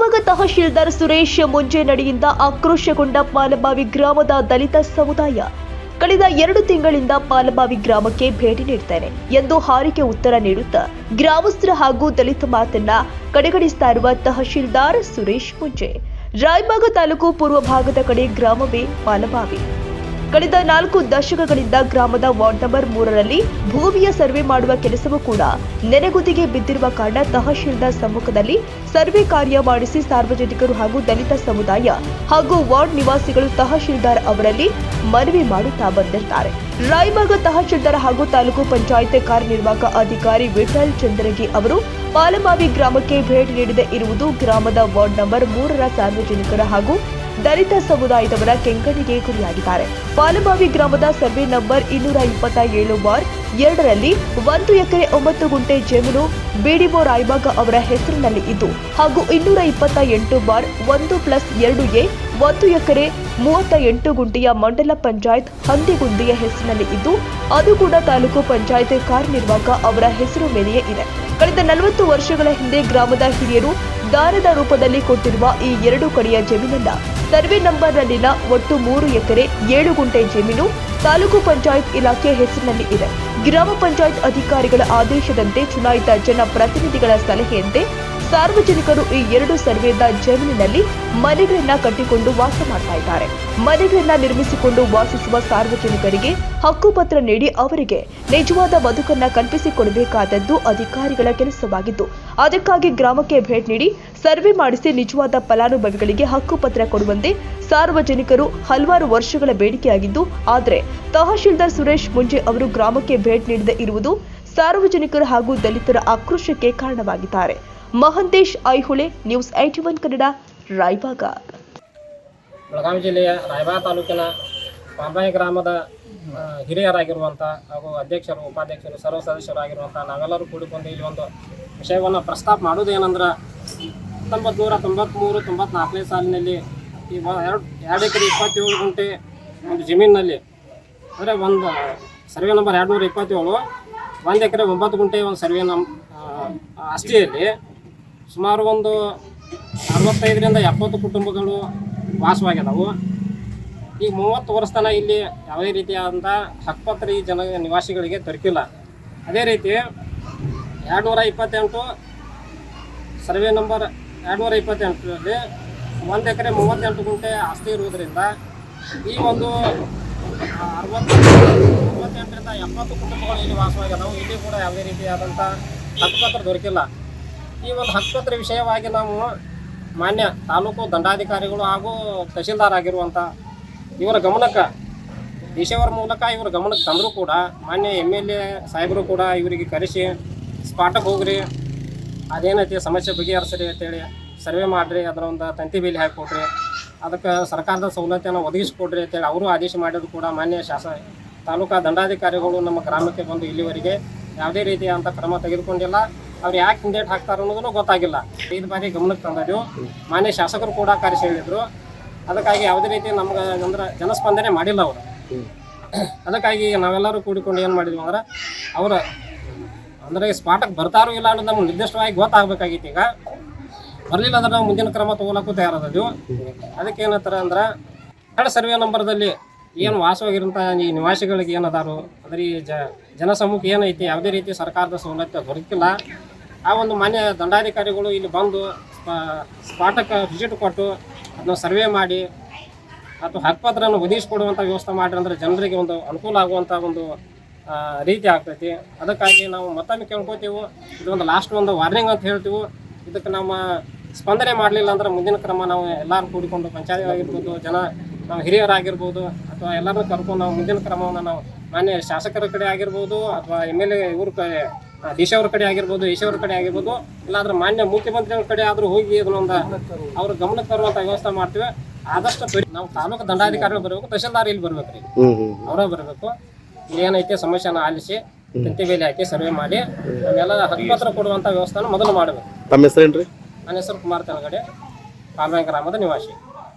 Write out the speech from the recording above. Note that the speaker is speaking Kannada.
ತಹಶೀಲ್ದಾರ್ ಸುರೇಶ್ ಮುಂಜೇನಡಿಯಿಂದ ಆಕ್ರೋಶಗೊಂಡ ಪಾಲಬಾವಿ ಗ್ರಾಮದ ದಲಿತ ಸಮುದಾಯ ಕಳೆದ ಎರಡು ತಿಂಗಳಿಂದ ಪಾಲಬಾವಿ ಗ್ರಾಮಕ್ಕೆ ಭೇಟಿ ನೀಡುತ್ತೇನೆ ಎಂದು ಹಾರಿಕೆ ಉತ್ತರ ನೀಡುತ್ತಾ ಗ್ರಾಮಸ್ಥರ ಹಾಗೂ ದಲಿತ ಮಾತನ್ನ ಕಡೆಗಣಿಸ್ತಾ ಇರುವ ತಹಶೀಲ್ದಾರ್ ಸುರೇಶ್ ಮುಂಜೆ ರಾಯಬಾಗ ತಾಲೂಕು ಪೂರ್ವ ಭಾಗದ ಕಡೆ ಗ್ರಾಮವೇ ಪಾಲಬಾವಿ. ಕಳೆದ ನಾಲ್ಕು ದಶಕಗಳಿಂದ ಗ್ರಾಮದ ವಾರ್ಡ್ ನಂಬರ್ ಮೂರರಲ್ಲಿ ಭೂಮಿಯ ಸರ್ವೆ ಮಾಡುವ ಕೆಲಸವೂ ಕೂಡ ನೆನೆಗುದಿಗೆ ಬಿದ್ದಿರುವ ಕಾರಣ ತಹಶೀಲ್ದಾರ್ ಸಮ್ಮುಖದಲ್ಲಿ ಸರ್ವೆ ಕಾರ್ಯ ಮಾಡಿಸಿ ಸಾರ್ವಜನಿಕರು ಹಾಗೂ ದಲಿತ ಸಮುದಾಯ ಹಾಗೂ ವಾರ್ಡ್ ನಿವಾಸಿಗಳು ತಹಶೀಲ್ದಾರ್ ಅವರಲ್ಲಿ ಮನವಿ ಮಾಡುತ್ತಾ ಬಂದಿರ್ತಾರೆ ರಾಯಬಾಗ ತಹಶೀಲ್ದಾರ್ ಹಾಗೂ ತಾಲೂಕು ಪಂಚಾಯತ್ ಕಾರ್ಯನಿರ್ವಾಹಕ ಅಧಿಕಾರಿ ವಿಠಲ್ ಚಂದ್ರಗಿ ಅವರು ಪಾಲಮಾವಿ ಗ್ರಾಮಕ್ಕೆ ಭೇಟಿ ನೀಡದೇ ಇರುವುದು ಗ್ರಾಮದ ವಾರ್ಡ್ ನಂಬರ್ ಮೂರರ ಸಾರ್ವಜನಿಕರ ಹಾಗೂ ದಲಿತ ಸಮುದಾಯದವರ ಕೆಂಗಣ್ಣಿಗೆ ಗುರಿಯಾಗಿದ್ದಾರೆ. ಪಾಲಬಾವಿ ಗ್ರಾಮದ ಸರ್ವೆ ನಂಬರ್ ಇನ್ನೂರ ಇಪ್ಪತ್ತ ಏಳು ಬಾರ್ ಎರಡರಲ್ಲಿ ಒಂದು ಎಕರೆ ಒಂಬತ್ತು ಗುಂಟೆ ಜಮೀನು ಬಿಡಿಒ ರಾಯಬಾಗ ಅವರ ಹೆಸರಿನಲ್ಲಿ ಇದ್ದು, ಹಾಗೂ ಇನ್ನೂರ ಇಪ್ಪತ್ತ ಎಂಟು ಬಾರ್ ಒಂದು ಪ್ಲಸ್ ಎರಡು ಎ ಒಂದು ಎಕರೆ ಮೂವತ್ತ ಎಂಟು ಗುಂಟೆಯ ಮಂಡಲ ಪಂಚಾಯತ್ ಹಂದಿಗುಂದಿಯ ಹೆಸರಿನಲ್ಲಿ ಇದ್ದು ಅದು ಕೂಡ ತಾಲೂಕು ಪಂಚಾಯತ್ ಕಾರ್ಯನಿರ್ವಾಹಕ ಅವರ ಹೆಸರು ಮೇಲೆಯೇ ಇದೆ. ಕಳೆದ ನಲವತ್ತು ವರ್ಷಗಳ ಹಿಂದೆ ಗ್ರಾಮದ ಹಿರಿಯರು ದಾನದ ರೂಪದಲ್ಲಿ ಕೊಟ್ಟಿರುವ ಈ ಎರಡು ಕಡೆಯ ಜಮೀನನ್ನ ಸರ್ವೆ ನಂಬರ್ನಲ್ಲಿನ ಒಟ್ಟು ಮೂರು ಎಕರೆ ಏಳು ಗುಂಟೆ ಜಮೀನು ತಾಲೂಕು ಪಂಚಾಯತ್ ಇಲಾಖೆ ಹೆಸರಿನಲ್ಲಿ ಇದೆ. ಗ್ರಾಮ ಪಂಚಾಯತ್ ಅಧಿಕಾರಿಗಳ ಆದೇಶದಂತೆ ಚುನಾಯಿತ ಜನಪ್ರತಿನಿಧಿಗಳ ಸಲಹೆಯಂತೆ ಸಾರ್ವಜನಿಕರು ಈ ಎರಡು ಸರ್ವೇದ ಜಮೀನಿನಲ್ಲಿ ಮನೆಗಳನ್ನ ಕಟ್ಟಿಕೊಂಡು ವಾಸ ಮಾಡ್ತಾ ಇದ್ದಾರೆ. ಮನೆಗಳನ್ನ ನಿರ್ಮಿಸಿಕೊಂಡು ವಾಸಿಸುವ ಸಾರ್ವಜನಿಕರಿಗೆ ಹಕ್ಕುಪತ್ರ ನೀಡಿ ಅವರಿಗೆ ನಿಜವಾದ ಬದುಕನ್ನ ಕಲ್ಪಿಸಿಕೊಡಬೇಕಾದದ್ದು ಅಧಿಕಾರಿಗಳ ಕೆಲಸವಾಗಿದ್ದು, ಅದಕ್ಕಾಗಿ ಗ್ರಾಮಕ್ಕೆ ಭೇಟಿ ನೀಡಿ ಸರ್ವೆ ಮಾಡಿಸಿ ನಿಜವಾದ ಫಲಾನುಭವಿಗಳಿಗೆ ಹಕ್ಕುಪತ್ರ ಕೊಡುವಂತೆ ಸಾರ್ವಜನಿಕರು ಹಲವಾರು ವರ್ಷಗಳ ಬೇಡಿಕೆಯಾಗಿದ್ದು, ಆದರೆ ತಹಶೀಲ್ದಾರ್ ಸುರೇಶ್ ಮುಂಜೆ ಅವರು ಗ್ರಾಮಕ್ಕೆ ಭೇಟಿ ನೀಡದೇ ಇರುವುದು ಸಾರ್ವಜನಿಕರು ಹಾಗೂ ದಲಿತರ ಆಕ್ರೋಶಕ್ಕೆ ಕಾರಣವಾಗಿದ್ದಾರೆ. Mahantesh Aihole, news IT one Kannada, Raibag. Belagavi ಜಿಲ್ಲೆಯ ರಾಯಬಾಗ ತಾಲೂಕಿನ ಪಾಂಬಾಯಿ ಗ್ರಾಮದ ಹಿರಿಯರಾಗಿರುವಂಥ ಹಾಗೂ ಅಧ್ಯಕ್ಷರು, ಉಪಾಧ್ಯಕ್ಷರು, ಸರ್ವ ಸದಸ್ಯರಾಗಿರುವಂಥ ನಾವೆಲ್ಲರೂ ಕೂಡಿಕೊಂಡು ಇಲ್ಲಿ ಒಂದು ವಿಷಯವನ್ನು ಪ್ರಸ್ತಾಪ ಮಾಡೋದೇನೆಂದ್ರೆ ಹತ್ತೊಂಬತ್ತು ನೂರ ತೊಂಬತ್ತ್ಮೂರು ತೊಂಬತ್ನಾಲ್ಕನೇ ಸಾಲಿನಲ್ಲಿ ಈ ಎರಡು ಎರಡು ಎಕರೆ ಇಪ್ಪತ್ತೇಳು ಗುಂಟೆ ಒಂದು ಜಮೀನಿನಲ್ಲಿ, ಅಂದರೆ ಒಂದು ಸರ್ವೆ ನಂಬರ್ ಎರಡು ನೂರ ಇಪ್ಪತ್ತೇಳು, ಒಂದು ಎಕರೆ ಒಂಬತ್ತು ಗುಂಟೆ ಒಂದು ಸರ್ವೆ ನಮ್ಮ ಅಷ್ಟಿಯಲ್ಲಿ ಸುಮಾರು ಒಂದು ಅರವತ್ತೈದರಿಂದ ಎಪ್ಪತ್ತು ಕುಟುಂಬಗಳು ವಾಸವಾಗಿದ್ದಾವೆ ಈಗ ಮೂವತ್ತು ವರ್ಷ ತನಕ ಇಲ್ಲಿ ಯಾವುದೇ ರೀತಿಯಾದಂಥ ಹಕ್ಕುಪತ್ರ ಈ ಜನ ನಿವಾಸಿಗಳಿಗೆ ದೊರಕಿಲ್ಲ. ಅದೇ ರೀತಿ ಎರಡು ನೂರ ಇಪ್ಪತ್ತೆಂಟು ಸರ್ವೆ ನಂಬರ್ ಎರಡು ನೂರ ಇಪ್ಪತ್ತೆಂಟರಲ್ಲಿ ಒಂದು ಎಕರೆ ಮೂವತ್ತೆಂಟು ಗುಂಟೆ ಆಸ್ತಿ ಇರುವುದರಿಂದ ಈ ಒಂದು ಅರವತ್ತು, ಮೂವತ್ತೆಂಟರಿಂದ ಎಪ್ಪತ್ತು ಕುಟುಂಬಗಳು ಇಲ್ಲಿ ವಾಸವಾಗಿದ್ದಾವೆ ಇಲ್ಲಿ ಕೂಡ ಯಾವುದೇ ರೀತಿಯಾದಂಥ ಹಕ್ಕುಪತ್ರ ದೊರಕಿಲ್ಲ. ಈ ಒಂದು ಹಕ್ಕುಪತ್ರ ವಿಷಯವಾಗಿ ನಾವು ಮಾನ್ಯ ತಾಲೂಕು ದಂಡಾಧಿಕಾರಿಗಳು ಹಾಗೂ ತಹಶೀಲ್ದಾರ್ ಆಗಿರುವಂಥ ಇವರ ಗಮನಕ್ಕೆ ದೇಶವರ ಮೂಲಕ ಇವರ ಗಮನಕ್ಕೆ ತಂದರೂ ಕೂಡ ಮಾನ್ಯ ಎಂ ಎಲ್ ಎ ಸಾಹೇಬರು ಕೂಡ ಇವರಿಗೆ ಕರೆಸಿ ಸ್ಪಾಟಕ್ಕೆ ಹೋಗ್ರಿ, ಅದೇನೈತಿ ಸಮಸ್ಯೆ ಬಗೆಹರಿಸ್ರಿ ಅಂತೇಳಿ ಸರ್ವೆ ಮಾಡಿರಿ, ಅದರ ಒಂದು ತಂತಿ ಬೇಲಿ ಹಾಕಿಕೊಡ್ರಿ ಅದಕ್ಕೆ ಸರ್ಕಾರದ ಸೌಲಭ್ಯನ ಒದಗಿಸ್ಕೊಡ್ರಿ ಅಂತೇಳಿ ಅವರು ಆದೇಶ ಮಾಡಿದ್ರು ಕೂಡ ಮಾನ್ಯ ಶಾಸ ತಾಲೂಕಾ ದಂಡಾಧಿಕಾರಿಗಳು ನಮ್ಮ ಗ್ರಾಮಕ್ಕೆ ಬಂದು ಇಲ್ಲಿವರೆಗೆ ಯಾವುದೇ ರೀತಿಯಾದಂಥ ಕ್ರಮ ತೆಗೆದುಕೊಂಡಿಲ್ಲ. ಅವ್ರು ಯಾಕೆ ಹಿಂದೇಟ್ ಹಾಕ್ತಾರ ಅನ್ನೋದನ್ನು ಗೊತ್ತಾಗಿಲ್ಲ. ಐದು ಬಾರಿ ಗಮನಕ್ಕೆ ತಂದರು ಮಾನ್ಯ ಶಾಸಕರು ಕೂಡ ಕರೆಸಿ ಹೇಳಿದರು. ಅದಕ್ಕಾಗಿ ಯಾವುದೇ ರೀತಿ ನಮ್ಗೆ ಅಂದ್ರೆ ಜನಸ್ಪಂದನೆ ಮಾಡಿಲ್ಲ ಅವರು. ಅದಕ್ಕಾಗಿ ನಾವೆಲ್ಲರೂ ಕೂಡಿಕೊಂಡು ಏನು ಮಾಡಿದ್ವಿ ಅಂದ್ರೆ ಅವರು ಅಂದರೆ ಸ್ಪಾಟಕ್ಕೆ ಬರ್ತಾರೋ ಇಲ್ಲ ಅನ್ನೋದು ನಮ್ಗೆ ನಿರ್ದಿಷ್ಟವಾಗಿ ಗೊತ್ತಾಗಬೇಕಾಗಿತ್ತು ಈಗ. ಬರಲಿಲ್ಲ ಅಂದ್ರೆ ನಾವು ಮುಂದಿನ ಕ್ರಮ ತಗೊಳಕ್ಕೂ ತಯಾರಾದವು ಅದಕ್ಕೆ ಅಂದ್ರೆ ಎರಡು ಸರ್ವೆ ನಂಬರ್ದಲ್ಲಿ ಏನು ವಾಸವಾಗಿರೋಂಥ ಈ ನಿವಾಸಿಗಳಿಗೆ ಏನದಾರು ಅಂದ್ರೆ ಈ ಜ ಜನಸಮೂಹ ಏನೈತಿ, ಯಾವುದೇ ರೀತಿ ಸರ್ಕಾರದ ಸೌಲಭ್ಯ ದೊರಕಿಲ್ಲ. ಆ ಒಂದು ಮಾನ್ಯ ದಂಡಾಧಿಕಾರಿಗಳು ಇಲ್ಲಿ ಬಂದು ಸ್ಪಾ ಸ್ಪಾಟಕ್ಕೆ ವಿಸಿಟ್ ಕೊಟ್ಟು ಅದನ್ನ ಸರ್ವೆ ಮಾಡಿ ಅಥವಾ ಹಕ್ಕುಪತ್ರವನ್ನು ಒದಗಿಸ್ಕೊಡುವಂಥ ವ್ಯವಸ್ಥೆ ಮಾಡಿರಿ ಅಂದ್ರೆ ಜನರಿಗೆ ಒಂದು ಅನುಕೂಲ ಆಗುವಂಥ ಒಂದು ರೀತಿ ಆಗ್ತೈತಿ. ಅದಕ್ಕಾಗಿ ನಾವು ಮತ್ತೊಮ್ಮೆ ಕೇಳ್ಕೊತೀವಿ ಇದೊಂದು ಲಾಸ್ಟ್ ಒಂದು ವಾರ್ನಿಂಗ್ ಅಂತ ಹೇಳ್ತೀವಿ. ಇದಕ್ಕೆ ನಮ್ಮ ಸ್ಪಂದನೆ ಮಾಡಲಿಲ್ಲ ಅಂದ್ರೆ ಮುಂದಿನ ಕ್ರಮ ನಾವು ಎಲ್ಲರೂ ಕೂಡಿಕೊಂಡು ಪಂಚಾಯತ್ ಆಗಿರ್ಬೋದು ಜನ ನಾವು ಹಿರಿಯರಾಗಿರ್ಬೋದು, ಅಥವಾ ಎಲ್ಲರನ್ನೂ ಕರ್ಕೊಂಡು ನಾವು ಮುಂದಿನ ಕ್ರಮವನ್ನು ನಾವು ಮಾನ್ಯ ಶಾಸಕರ ಕಡೆ ಆಗಿರ್ಬೋದು, ಅಥವಾ ಎಂ ಎಲ್ ಎ ಇವ್ರ ಕಡೆ ದೇಶವ್ರ ಕಡೆ ಆಗಿರ್ಬೋದು ಈಶವ್ರ ಕಡೆ ಆಗಿರ್ಬೋದು ಇಲ್ಲಾಂದ್ರೆ ಮಾನ್ಯ ಮುಖ್ಯಮಂತ್ರಿಗಳ ಕಡೆ ಆದರೂ ಹೋಗಿ ಇದನ್ನೊಂದು ಅವ್ರ ಗಮನಕ್ಕೆ ತರುವಂಥ ವ್ಯವಸ್ಥೆ ಮಾಡ್ತೀವಿ. ಆದಷ್ಟು ನಾವು ತಾಲೂಕು ದಂಡಾಧಿಕಾರಿಗಳು ಬರಬೇಕು ತಹಶೀಲ್ದಾರ್ ಇಲ್ಲಿ ಬರ್ಬೇಕು ರೀ. ಅವರೇ ಬರಬೇಕು. ಏನೈತೆ ಸಮಸ್ಯೆನ ಆಲಿಸಿ ತಂತಿ ಬೇಲಿ ಹಾಕಿ ಸರ್ವೆ ಮಾಡಿ ನಮ್ಮೆಲ್ಲ ಹಕ್ಕುಪತ್ರ ಕೊಡುವಂಥ ವ್ಯವಸ್ಥೆನ ಮೊದಲು ಮಾಡಬೇಕು. ತಮ್ಮ ಹೆಸರೇನ್ರಿ? ನನ್ನ ಹೆಸರು ಕುಮಾರ್ ತೆಲಗಡೆ ಪಾಲ್ವಾಯಿ ಗ್ರಾಮದ ನಿವಾಸಿ.